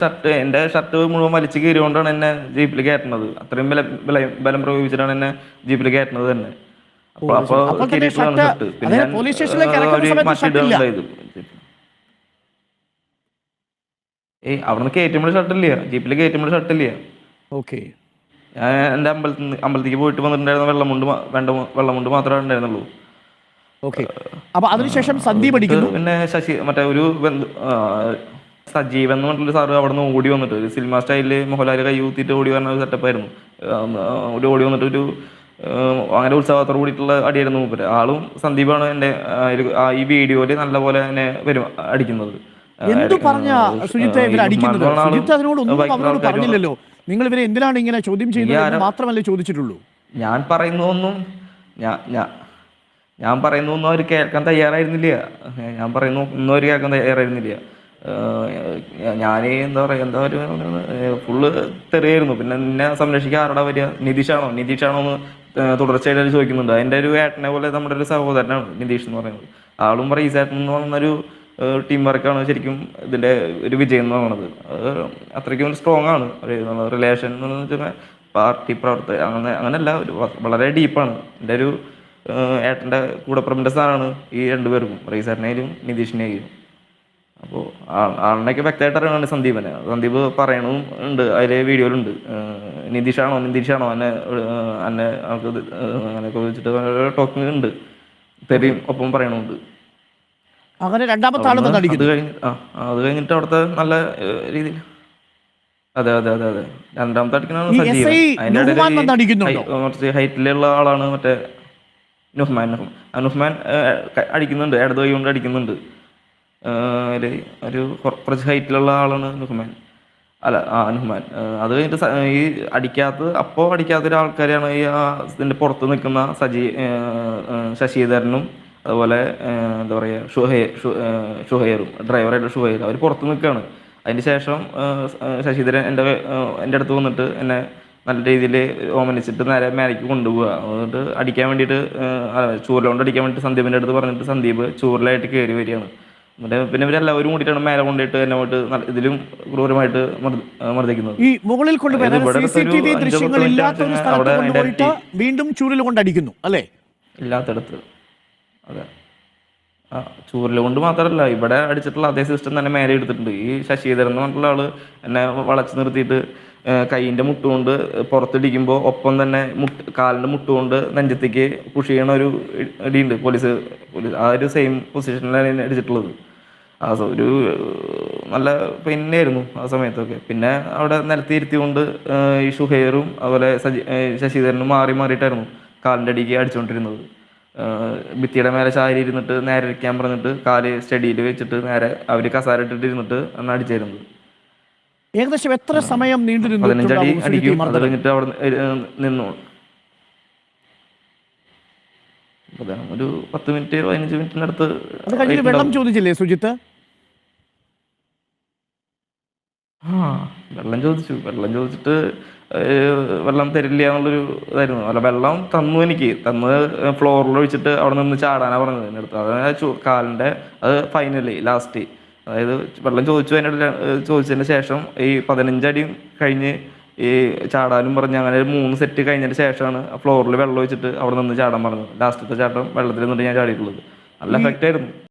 Shirt എന്റെ shirt മുഴുവൻ വലിച്ചു കീറിയോണ്ടാണ് എന്നെ ജീപ്പിൽ കയറ്റുന്നത്. അത്രയും ബലം ബലം പ്രയോഗിച്ചിട്ടാണ് എന്നെ ജീപ്പിൽ കയറ്റുന്നത് തന്നെ. അപ്പൊ അപ്പൊ ഷർട്ട് പിന്നെ ഏയ് അവിടുന്ന് കയറ്റുമ്പോൾ ഷർട്ടില്ല. ജീപ്പിൽ കയറ്റുമ്പോൾ ഷർട്ടില്ല. ഓക്കെ. ഞാൻ എന്റെ അമ്പലത്തിൽ അമ്പലത്തിലേക്ക് പോയിട്ട് വന്നിട്ടുണ്ടായിരുന്ന വെള്ളമുണ്ട് വേണ്ട വെള്ളമുണ്ട് മാത്രമേ ഉണ്ടായിരുന്നുള്ളൂ ഓക്കെ. അപ്പൊ അതിനുശേഷം സന്ദീപ് അടിക്കുന്നു. പിന്നെ ശശി മറ്റേ ഒരു സജീവൻ എന്ന് പറഞ്ഞിട്ടുള്ള സാറ് അവിടെ നിന്ന് ഓടി വന്നിട്ട് ഒരു സിനിമ സ്റ്റൈലിൽ മോഹൻലാൽ കൈ ഊത്തിയിട്ട് ഓടി വരുന്ന ഒരു സെറ്റപ്പ് ആയിരുന്നു. ആ, ആ, ഒരു ഓടി വന്നിട്ട് ഒരു അങ്ങനെ ഉത്സവത്തോട് കൂടിയിട്ടുള്ള അടിയായിരുന്നു മൂപ്പര്. ആളും സന്ദീപാണ് എന്റെ ആ, ഈ വീഡിയോയിൽ നല്ലപോലെ എന്നെ വരും അടിക്കുന്നത്. എന്തു പറഞ്ഞ സുജിത്തെ ഇവർ ഈ അടിക്കുന്നത്? സുജിത്ത് അതിനോട് ഒന്നും അവരോട് പറഞ്ഞില്ലല്ലോ. നിങ്ങൾ ഇവരെ എന്തിനാണ് ഇങ്ങനെ ചോദ്യം ചെയ്യുന്നത് മാത്രമല്ലേ ചോദിച്ചിട്ടുള്ളൂ? ഞാൻ പറയുന്നതൊന്നും ഞാൻ ഞാൻ ഞാൻ പറയുന്നതൊന്നും അവർ കേൾക്കാൻ തയ്യാറായിരുന്നില്ല. ഞാൻ പറയുന്നു ഒന്നും അവർ കേൾക്കാൻ തയ്യാറായിരുന്നില്ല. ഞാൻ എന്താ പറയുക എന്താ പറയുക ഫുള്ള് തെറിയായിരുന്നു. പിന്നെ എന്നെ സംരക്ഷിക്കാൻ ആരുടെ വരിക? നിതീഷാണോ? നിതീഷാണോ എന്ന് തുടർച്ചയായിട്ട് ചോദിക്കുന്നുണ്ട്. അതിന്റെ ഒരു ഏട്ടനെ പോലെ നമ്മുടെ ഒരു സഹോദരനാണ് നിതീഷ് എന്ന് പറയുന്നത്. ആളും പറയും ചേട്ടൻ എന്ന് പറയുന്നൊരു ടീം വർക്കാണ് ശരിക്കും ഇതിന്റെ ഒരു വിജയം എന്ന് പറയുന്നത്. അത് അത്രയ്ക്കും സ്ട്രോങ് ആണ്. റിലേഷൻ എന്ന് വെച്ചാൽ പാർട്ടി പ്രവർത്തക അങ്ങനെ അങ്ങനെയല്ല ഒരു വളരെ ഡീപ്പാണ് എന്റെ ഒരു ഏട്ടന്റെ കൂടപ്പുറമിന്റെ സ്ഥാനമാണ് ഈ രണ്ടുപേർക്കും. റീസാറിനെയും നിതീഷിനെയും. അപ്പോൾ ആളിനൊക്കെ വ്യക്തമായിട്ട് അറിയണമാണ് സന്ദീപനെ. സന്ദീപ് പറയണതും ഉണ്ട്. അതിലെ വീഡിയോയിലുണ്ട്. നിതീഷാണോ? നിതീഷാണോ? എന്നെ എന്നെ ആൾക്ക് ഇത് അങ്ങനെയൊക്കെ വിളിച്ചിട്ട് ടോക്കിംഗ് ഉണ്ട്. തെറിയും ഒപ്പം പറയണമുണ്ട്. അങ്ങനെ രണ്ടാമത്തെ ആൾ അത് കഴിഞ്ഞ് ആ അത് കഴിഞ്ഞിട്ട് അവിടുത്തെ നല്ല രീതിയിൽ. അതെ അതെ അതെ അതെ. രണ്ടാമത്തെ അടിക്കണ കുറച്ച് ഹൈറ്റിലുള്ള ആളാണ് മറ്റേ നുഹ്മാൻ. നുഹ്മാൻ നുഹ്മാൻ അടിക്കുന്നുണ്ട്. ഇടത് കൈ കൊണ്ട് അടിക്കുന്നുണ്ട്. ഒരു കുറച്ച് ഹൈറ്റിലുള്ള ആളാണ് നുഹ്മാൻ. അല്ല ആ നുഹ്മാൻ. അത് കഴിഞ്ഞിട്ട് ഈ അടിക്കാത്ത അപ്പോൾ അടിക്കാത്ത ഒരാൾക്കാരെയാണ് ഈ ആ ഇതിന്റെ പുറത്ത് നിൽക്കുന്ന സജി ശശിധരനും അതുപോലെ എന്താ പറയുക ഷുഹേ ഷുഹൈറും ഡ്രൈവറായിട്ട് ഷുഹേർ അവർ പുറത്ത് നിൽക്കുകയാണ്. അതിന് ശേഷം ശശിധരൻ എന്റെ എന്റെ അടുത്ത് വന്നിട്ട് എന്നെ നല്ല രീതിയിൽ ഓമനിച്ചിട്ട് നേരെ മേലേക്ക് കൊണ്ടുപോവുക. എന്നിട്ട് അടിക്കാൻ വേണ്ടിയിട്ട് ചൂരലോണ്ട് അടിക്കാൻ വേണ്ടിയിട്ട് സന്ദീപിന്റെ അടുത്ത് പറഞ്ഞിട്ട് സന്ദീപ് ചൂരലായിട്ട് കയറി വരികയാണ്. എന്നിട്ട് പിന്നെ ഇവരെല്ലാവരും കൂടിയിട്ടാണ് മേലെ കൊണ്ടിട്ട് എന്നെ പോയിട്ട് ഇതിലും ക്രൂരമായിട്ട് മർദ്ദ- മർദ്ദിക്കുന്നത്. ഈ മുകളിൽ കൊണ്ടുപോയിട്ട് വീണ്ടും ചൂരൽ കൊണ്ടടിക്കുന്നു അല്ലേ? ഇല്ലാത്തടത്ത്. അതെ. ആ ചൂരൽ കൊണ്ട് മാത്രമല്ല ഇവിടെ അടിച്ചിട്ടുള്ള അതേ സിസ്റ്റം തന്നെ മേലെ എടുത്തിട്ടുണ്ട്. ഈ ശശിധരൻ എന്ന് പറഞ്ഞിട്ടുള്ള ആൾ എന്നെ വളച്ചു നിർത്തിയിട്ട് കൈയിന്റെ മുട്ടുകൊണ്ട് പുറത്തിടിക്കുമ്പോൾ ഒപ്പം തന്നെ മുട്ട് കാലിന്റെ മുട്ടുകൊണ്ട് നെഞ്ചത്തേക്ക് പുഷ് ചെയ്യണ ഒരു ഇടിയുണ്ട്. പോലീസ് പോലീസ് ആ ഒരു സെയിം പൊസിഷനിലാണ് അടിച്ചിട്ടുള്ളത്. ആ ഒരു നല്ല പെയിനായിരുന്നു ആ സമയത്തൊക്കെ. പിന്നെ അവിടെ നിലത്തിരുത്തിക്കൊണ്ട് ഈ ഷുഹൈറും അതുപോലെ സജി ശശിധരനും മാറി മാറിയിട്ടായിരുന്നു കാലിന്റെ അടിക്ക് അടിച്ചുകൊണ്ടിരുന്നത് ഭിത്തിയുടെ മേലെ ചാരി ഇരുന്നിട്ട് നേരെ ഇരിക്കാൻ പറഞ്ഞിട്ട് കാൽ സ്റ്റഡിയിൽ വെച്ചിട്ട് നേരെ അവർ കസാര ഇട്ടിട്ട് ഇരുന്നിട്ട് അന്ന് അടിച്ചായിരുന്നത് ഏകദേശം എത്ര സമയം നീണ്ടിരുന്നു പതിനഞ്ചടി അടിക്കും. അത് കഴിഞ്ഞിട്ട് അവിടെ നിന്നു. അതെ, ഒരു പത്ത് മിനിറ്റ് പതിനഞ്ച് മിനിറ്റിനടുത്ത് അത് കഴിഞ്ഞിട്ട് വെള്ളം ചോദിച്ചില്ലേ സുജിത്ത്? ആ വെള്ളം ചോദിച്ചു. വെള്ളം ചോദിച്ചിട്ട് വെള്ളം തരില്ല എന്നുള്ളൊരു ഇതായിരുന്നു. അല്ല വെള്ളം തന്നു എനിക്ക്. തന്ന് ഫ്ലോറിൽ ഒഴിച്ചിട്ട് അവിടെ നിന്ന് ചാടാനാ പറഞ്ഞത് എന്റെ അടുത്ത്. അതായത് കാലിന്റെ അത് ഫൈനലി ലാസ്റ്റ് അതായത് വെള്ളം ചോദിച്ചു അതിന്റെ ചോദിച്ചതിന് ശേഷം ഈ പതിനഞ്ചടിയും കഴിഞ്ഞ് ഈ ചാടാനും പറഞ്ഞ് അങ്ങനെ ഒരു മൂന്ന് സെറ്റ് കഴിഞ്ഞതിന് ശേഷമാണ് ഫ്ലോറിൽ വെള്ളം ഒഴിച്ചിട്ട് അവിടെ നിന്ന് ചാടാൻ പറഞ്ഞത്. ലാസ്റ്റത്തെ ചാട്ടം വെള്ളത്തിൽ നിന്നിട്ട് ഞാൻ ചാടിയിട്ടുള്ളത്. നല്ല എഫക്റ്റ് ആയിരുന്നു.